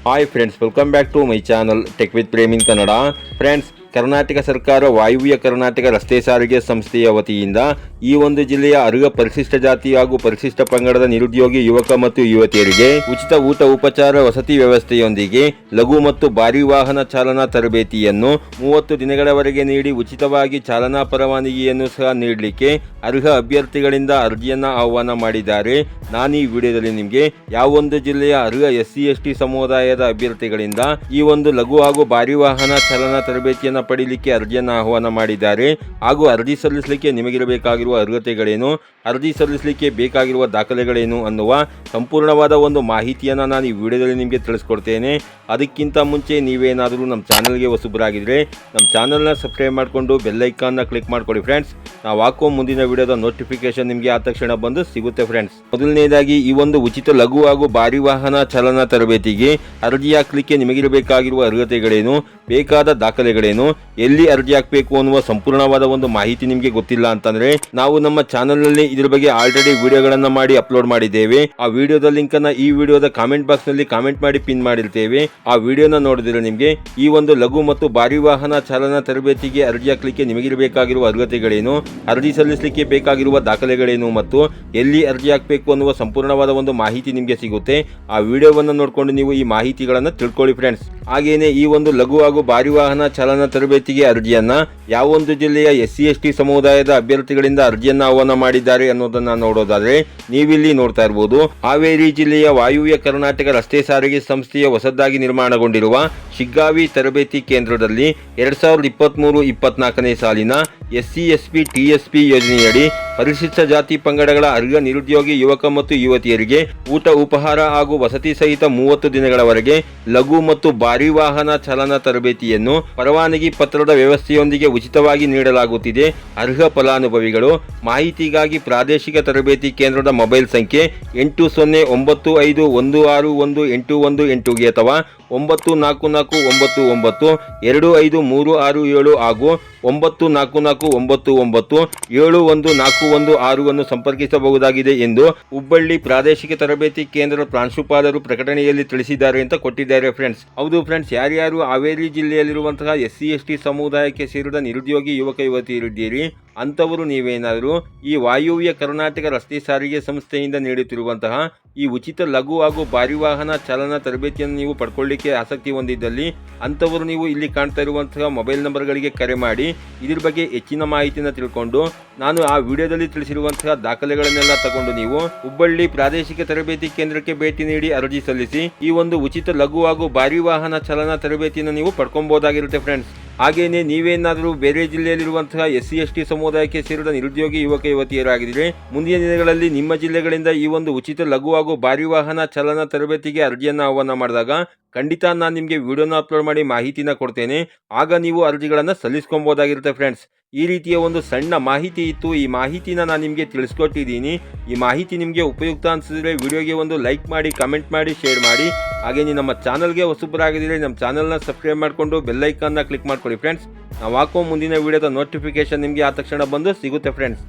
Hi friends welcome back to my channel tech with Premin Kannada friends Karnataka ಸರ್ಕಾರ ವಾಯುವ್ಯ ಕರ್ನಾಟಕ ರಸ್ತೆ ಸಾರಿಗೆ ಸಂಸ್ಥೆಯ ವತಿಯಿಂದ ಈ ಒಂದು ಜಿಲ್ಲೆಯ ಅರ್ಹ ಪರಿಶಿಷ್ಟ ಜಾತಿ ಹಾಗೂ ಪರಿಶಿಷ್ಟ ಪಂಗಡದ ನಿರುದ್ಯೋಗಿ ಯುವಕ ಮತ್ತು ಯುವತಿಯರಿಗೆ ಉಚಿತ ಊಟ ಉಪಚಾರ ವಸತಿ ವ್ಯವಸ್ಥೆಯೊಂದಿಗೆ ಲಘು ಮತ್ತು ಭಾರಿ ವಾಹನ ಚಾಲನಾ ತರಬೇತಿಯನ್ನು ಮೂವತ್ತು ದಿನಗಳವರೆಗೆ ನೀಡಿ ಉಚಿತವಾಗಿ ಚಾಲನಾ ಪರವಾನಗಿಯನ್ನು ಸಹ ನೀಡಲಿಕ್ಕೆ ಅರ್ಹ ಅಭ್ಯರ್ಥಿಗಳಿಂದ ಅರ್ಜಿಯನ್ನ ಆಹ್ವಾನ ಮಾಡಿದ್ದಾರೆ. ನಾನು ಈ ವಿಡಿಯೋದಲ್ಲಿ ನಿಮಗೆ ಯಾವೊಂದು ಜಿಲ್ಲೆಯ ಅರ್ಹ ಎಸ್ ಸಿ ಎಸ್ ಟಿ ಸಮುದಾಯದ ಅಭ್ಯರ್ಥಿಗಳಿಂದ ಈ ಒಂದು ಲಘು ಹಾಗೂ ಭಾರಿ ವಾಹನ ಚಲನ ತರಬೇತಿಯನ್ನು ಪಡೀಲಿಕ್ಕೆ ಅರ್ಜಿಯನ್ನು ಆಹ್ವಾನ ಮಾಡಿದ್ದಾರೆ. ಹಾಗೂ ಅರ್ಜಿ ಸಲ್ಲಿಸಲಿಕ್ಕೆ ನಿಮಗಿರಬೇಕಾಗಿರುವ ಅರ್ಹತೆಗಳೇನು? ಅರ್ಜಿ ಸಲ್ಲಿಸಲಿಕ್ಕೆ ಬೇಕಾಗಿರುವ ದಾಖಲೆಗಳೇನು ಅನ್ನುವ ಸಂಪೂರ್ಣವಾದ ಒಂದು ಮಾಹಿತಿಯನ್ನು ನಾನು ಈ ವಿಡಿಯೋದಲ್ಲಿ ನಿಮಗೆ ತಿಳಿಸ್ಕೊಡ್ತೇನೆ. ಅದಕ್ಕಿಂತ ಮುಂಚೆ ನೀವೇನಾದರೂ ನಮ್ಮ ಚಾನಲ್ಗೆ ಹೊಸಬರಾಗಿದ್ದರೆ ನಮ್ಮ ಚಾನಲ್ನ ಸಬ್ಸ್ಕ್ರೈಬ್ ಮಾಡಿಕೊಂಡು ಬೆಲ್ಲೈಕಾನ್ನ ಕ್ಲಿಕ್ ಮಾಡಿಕೊಡಿ ಫ್ರೆಂಡ್ಸ್. ನಾವು ಹಾಕೋ ಮುಂದಿನ ವಿಡಿಯೋದ ನೋಟಿಫಿಕೇಶನ್ ನಿಮಗೆ ಆ ತಕ್ಷಣ ಬಂದು ಸಿಗುತ್ತೆ ಫ್ರೆಂಡ್ಸ್ ಮೊದಲನೇದಾಗಿ ಈ ಒಂದು ಉಚಿತ ಲಘು ಹಾಗೂ ಭಾರಿ ವಾಹನ ಚಾಲನಾ ತರಬೇತಿಗೆ ಅರ್ಜಿ ಹಾಕಲಿಕ್ಕೆ ನಿಮಗಿರಬೇಕಾಗಿರುವ ಅರ್ಹತೆಗಳೇನು, ಬೇಕಾದ ದಾಖಲೆಗಳೇನು, ಎಲ್ಲಿ ಅರ್ಜಿ ಹಾಕಬೇಕು ಅನ್ನುವ ಸಂಪೂರ್ಣವಾದ ಒಂದು ಮಾಹಿತಿ ನಿಮಗೆ ಗೊತ್ತಿಲ್ಲ ಅಂತಂದ್ರೆ ನಾವು ನಮ್ಮ ಚಾನಲ್ನಲ್ಲಿ ಇದ್ರ ಬಗ್ಗೆ ಆಲ್ರೆಡಿ ವಿಡಿಯೋಗಳನ್ನ ಮಾಡಿ ಅಪ್ಲೋಡ್ ಮಾಡಿದ್ದೇವೆ. ಆ ವಿಡಿಯೋದ ಲಿಂಕ್ ಅನ್ನ ಈ ವಿಡಿಯೋದ ಕಾಮೆಂಟ್ ಬಾಕ್ಸ್ನಲ್ಲಿ ಕಾಮೆಂಟ್ ಮಾಡಿ ಪಿನ್ ಮಾಡಿರ್ತೇವೆ. ಆ ವಿಡಿಯೋನ ನೋಡಿದ್ರೆ ನಿಮಗೆ ಈ ಒಂದು ಲಘು ಮತ್ತು ಭಾರಿ ವಾಹನ ಚಾಲನಾ ತರಬೇತಿಗೆ ಅರ್ಜಿ ಹಾಕಲಿಕ್ಕೆ ನಿಮಗಿರಬೇಕಾಗಿರುವ ಅರ್ಹತೆಗಳೇನು ಅರ್ಜಿ ಸಲ್ಲಿಸಲಿಕ್ಕೆ ಬೇಕಾಗಿರುವ ದಾಖಲೆಗಳೇನು ಮತ್ತು ಎಲ್ಲಿ ಅರ್ಜಿ ಹಾಕಬೇಕು ಅನ್ನುವ ಸಂಪೂರ್ಣವಾದ ಒಂದು ಮಾಹಿತಿ ನಿಮಗೆ ಸಿಗುತ್ತೆ. ಆ ವಿಡಿಯೋವನ್ನು ನೋಡಿಕೊಂಡು ನೀವು ಈ ಮಾಹಿತಿಗಳನ್ನು ತಿಳ್ಕೊಳ್ಳಿ ಫ್ರೆಂಡ್ಸ್ ಹಾಗೇನೆ ಈ ಒಂದು ಲಘು ಹಾಗೂ ಭಾರಿ ವಾಹನ ಚಾಲನಾ ತರಬೇತಿಗೆ ಅರ್ಜಿಯನ್ನ ಯಾವೊಂದು ಜಿಲ್ಲೆಯ ಎಸ್ ಸಿ ಎಸ್ ಟಿ ಸಮುದಾಯದ ಅಭ್ಯರ್ಥಿಗಳಿಂದ ಅರ್ಜಿಯನ್ನು ಆಹ್ವಾನ ಮಾಡಿದ್ದಾರೆ ಅನ್ನೋದನ್ನು ನೋಡೋದಾದರೆ ನೀವಿಲ್ಲಿ ನೋಡ್ತಾ ಇರಬಹುದು ಹಾವೇರಿ ಜಿಲ್ಲೆಯ ವಾಯುವ್ಯ ಕರ್ನಾಟಕ ರಸ್ತೆ ಸಾರಿಗೆ ಸಂಸ್ಥೆಯ ಹೊಸದಾಗಿ ನಿರ್ಮಾಣಗೊಂಡಿರುವ ಶಿಗ್ಗಾವಿ ತರಬೇತಿ ಕೇಂದ್ರದಲ್ಲಿ ಎರಡ್ ಸಾವಿರದ ಇಪ್ಪತ್ತ್ಮೂರು ಇಪ್ಪತ್ನಾಲ್ಕನೇ ಸಾಲಿನ S C S P T, S P already ಪರಿಶಿಷ್ಟ ಜಾತಿ ಪಂಗಡಗಳ ಅರ್ಹ ನಿರುದ್ಯೋಗಿ ಯುವಕ ಮತ್ತು ಯುವತಿಯರಿಗೆ ಊಟ, ಉಪಹಾರ ಹಾಗೂ ವಸತಿ ಸಹಿತ ಮೂವತ್ತು ದಿನಗಳವರೆಗೆ ಲಘು ಮತ್ತು ಭಾರಿ ವಾಹನ ಚಲನ ತರಬೇತಿಯನ್ನು ಪರವಾನಗಿ ಪತ್ರದ ವ್ಯವಸ್ಥೆಯೊಂದಿಗೆ ಉಚಿತವಾಗಿ ನೀಡಲಾಗುತ್ತಿದೆ. ಅರ್ಹ ಫಲಾನುಭವಿಗಳು, ಮಾಹಿತಿಗಾಗಿ ಪ್ರಾದೇಶಿಕ ತರಬೇತಿ ಕೇಂದ್ರದ ಮೊಬೈಲ್ ಸಂಖ್ಯೆ ಎಂಟು ಸೊನ್ನೆ ಒಂಬತ್ತು ಐದು ಒಂದು ಆರು ಒಂದು ಎಂಟು ಒಂದು ಎಂಟುಗೆ ಅಥವಾ ಒಂಬತ್ತು ನಾಲ್ಕು ನಾಲ್ಕು ಒಂಬತ್ತು ಒಂಬತ್ತು ಎರಡು ಐದು ಮೂರು ಆರು ಏಳು ಹಾಗೂ ಒಂಬತ್ತು ನಾಲ್ಕು ನಾಲ್ಕು ಒಂಬತ್ತು ಒಂಬತ್ತು ಏಳು ಒಂದು ನಾಲ್ಕು ಒಂದು ಆರು ಅನ್ನು ಸಂಪರ್ಕಿಸಬಹುದಾಗಿದೆ ಎಂದು ಹುಬ್ಬಳ್ಳಿ ಪ್ರಾದೇಶಿಕ ತರಬೇತಿ ಕೇಂದ್ರ ಪ್ರಾಂಶುಪಾಲರು ಪ್ರಕಟಣೆಯಲ್ಲಿ ತಿಳಿಸಿದ್ದಾರೆ ಅಂತ ಕೊಟ್ಟಿದ್ದಾರೆ ಫ್ರೆಂಡ್ಸ್. ಹೌದು ಫ್ರೆಂಡ್ಸ್, ಯಾರ್ಯಾರು ಹಾವೇರಿ ಜಿಲ್ಲೆಯಲ್ಲಿರುವಂತಹ ಎಸ್ ಸಿ ಎಸ್ ಟಿ ಸಮುದಾಯಕ್ಕೆ ಸೇರಿದ ನಿರುದ್ಯೋಗಿ ಯುವಕ ಯುವತಿಯರಿದ್ದೀರಿ ಅಂಥವರು ನೀವೇನಾದರೂ ಈ ವಾಯುವ್ಯ ಕರ್ನಾಟಕ ರಸ್ತೆ ಸಾರಿಗೆ ಸಂಸ್ಥೆಯಿಂದ ನೀಡುತ್ತಿರುವಂತಹ ಈ ಉಚಿತ ಲಘು ಹಾಗೂ ಭಾರಿ ವಾಹನ ಚಾಲನಾ ತರಬೇತಿಯನ್ನು ನೀವು ಪಡ್ಕೊಳ್ಳಿಕ್ಕೆ ಆಸಕ್ತಿ ಹೊಂದಿದ್ದಲ್ಲಿ ಅಂಥವರು ನೀವು ಇಲ್ಲಿ ಕಾಣ್ತಾ ಇರುವಂತಹ ಮೊಬೈಲ್ ನಂಬರ್ಗಳಿಗೆ ಕರೆ ಮಾಡಿ ಇದ್ರ ಬಗ್ಗೆ ಹೆಚ್ಚಿನ ಮಾಹಿತಿನ ತಿಳ್ಕೊಂಡು ನಾನು ಆ ವಿಡಿಯೋದಲ್ಲಿ ತಿಳಿಸಿರುವಂತಹ ದಾಖಲೆಗಳನ್ನೆಲ್ಲ ತಗೊಂಡು ನೀವು ಹುಬ್ಬಳ್ಳಿ ಪ್ರಾದೇಶಿಕ ತರಬೇತಿ ಕೇಂದ್ರಕ್ಕೆ ಭೇಟಿ ನೀಡಿ ಅರ್ಜಿ ಸಲ್ಲಿಸಿ ಈ ಒಂದು ಉಚಿತ ಲಘು ಹಾಗೂ ಭಾರಿ ವಾಹನ ಚಾಲನಾ ತರಬೇತಿಯನ್ನು ನೀವು ಪಡ್ಕೊಬಹುದಾಗಿರುತ್ತೆ ಫ್ರೆಂಡ್ಸ್ ಹಾಗೇನೆ ನೀವೇನಾದರೂ ಬೇರೆ ಜಿಲ್ಲೆಯಲ್ಲಿರುವಂತಹ ಎಸ್ ಸಿ ಎಸ್ ಟಿ ಸಮುದಾಯಕ್ಕೆ ಸೇರಿದ ನಿರುದ್ಯೋಗಿ ಯುವಕ ಯುವತಿಯರಾಗಿದ್ದರೆ, ಮುಂದಿನ ದಿನಗಳಲ್ಲಿ ನಿಮ್ಮ ಜಿಲ್ಲೆಗಳಿಂದ ಈ ಒಂದು ಉಚಿತ ಲಘು ಹಾಗೂ ಭಾರಿ ವಾಹನ ಚಲನ ತರಬೇತಿಗೆ ಅರ್ಜಿಯನ್ನು ಆಹ್ವಾನ ಮಾಡಿದಾಗ ಖಂಡಿತ ನಾನು ನಿಮಗೆ ವಿಡಿಯೋನ ಅಪ್ಲೋಡ್ ಮಾಡಿ ಮಾಹಿತಿನ ಕೊಡ್ತೇನೆ. ಆಗ ನೀವು ಅರ್ಜಿಗಳನ್ನು ಸಲ್ಲಿಸ್ಕೊಬೋದಾಗಿರುತ್ತೆ ಫ್ರೆಂಡ್ಸ್ ಈ ರೀತಿಯ ಒಂದು ಸಣ್ಣ ಮಾಹಿತಿ ಇತ್ತು. ಈ ಮಾಹಿತಿನ ನಾನು ನಿಮಗೆ ತಿಳಿಸ್ಕೊಟ್ಟಿದ್ದೀನಿ. ಈ ಮಾಹಿತಿ ನಿಮಗೆ ಉಪಯುಕ್ತ ಅನಿಸಿದ್ರೆ ವಿಡಿಯೋಗೆ ಒಂದು ಲೈಕ್ ಮಾಡಿ, ಕಮೆಂಟ್ ಮಾಡಿ, ಶೇರ್ ಮಾಡಿ. ಹಾಗೆ ನೀವು ನಮ್ಮ ಚಾನಲ್ಗೆ ಹೊಸಬರಾಗಿದ್ದರೆ ನಮ್ಮ ಚಾನಲ್ನ ಸಬ್ಸ್ಕ್ರೈಬ್ ಮಾಡಿಕೊಂಡು ಬೆಲ್ಲೈಕನ್ನ ಕ್ಲಿಕ್ ಮಾಡ್ಕೊಳ್ಳಿ ಫ್ರೆಂಡ್ಸ್ ನಾವು ಹಾಕೋ ಮುಂದಿನ ವಿಡಿಯೋದ ನೋಟಿಫಿಕೇಶನ್ ನಿಮಗೆ ಆ ತಕ್ಷಣ ಬಂದು ಸಿಗುತ್ತೆ ಫ್ರೆಂಡ್ಸ್